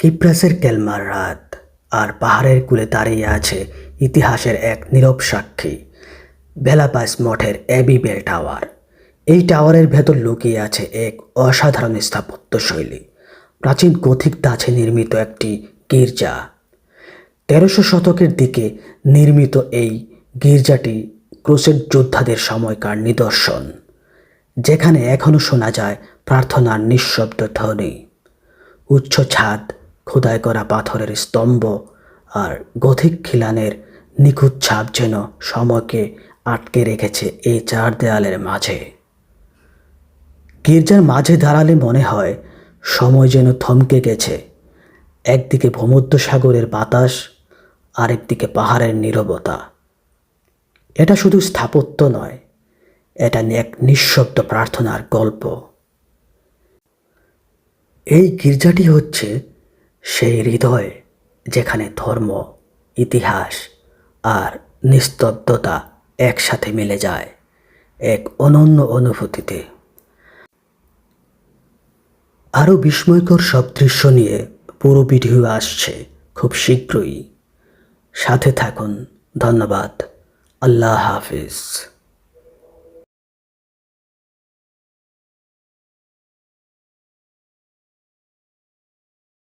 কিপ্রাসের কেলমার রাত আর পাহাড়ের কূলে দাঁড়িয়ে আছে ইতিহাসের এক নীরব সাক্ষী, বেলাপাস মঠের অ্যাবি বেল টাওয়ার। এই টাওয়ারের ভেতর লুকিয়ে আছে এক অসাধারণ স্থাপত্যশৈলী প্রাচীন গথিক দাছে নির্মিত একটি গির্জা। তেরোশো শতকের দিকে নির্মিত এই গির্জাটি ক্রুসেড যোদ্ধাদের সময়কার নিদর্শন, যেখানে এখনও শোনা যায় প্রার্থনার নিঃশব্দ ধ্বনি। উচ্চ ছাদ খোদাই করা পাথরের স্তম্ভ আর গথিক খিলানের নিখুঁত ছাপ যেন সময়কে আটকে রেখেছে এই চার দেয়ালের মাঝে। গির্জার মাঝে দাঁড়ালে মনে হয় সময় যেন থমকে গেছে। একদিকে ভূমধ্যসাগরের বাতাস, আরেকদিকে পাহাড়ের নীরবতা। এটা শুধু স্থাপত্য নয়, এটা এক নিঃশব্দ প্রার্থনার গল্প। এই গির্জাটি হচ্ছে সেই হৃদয় যেখানে ধর্ম, ইতিহাস আর নিস্তব্ধতা একসাথে মিলে যায় এক অনন্য অনুভূতিতে। আরও বিস্ময়কর সব দৃশ্য নিয়ে পুরো ভিডিও আসছে খুব শীঘ্রই। সাথে থাকুন, ধন্যবাদ। আল্লাহ হাফিজ।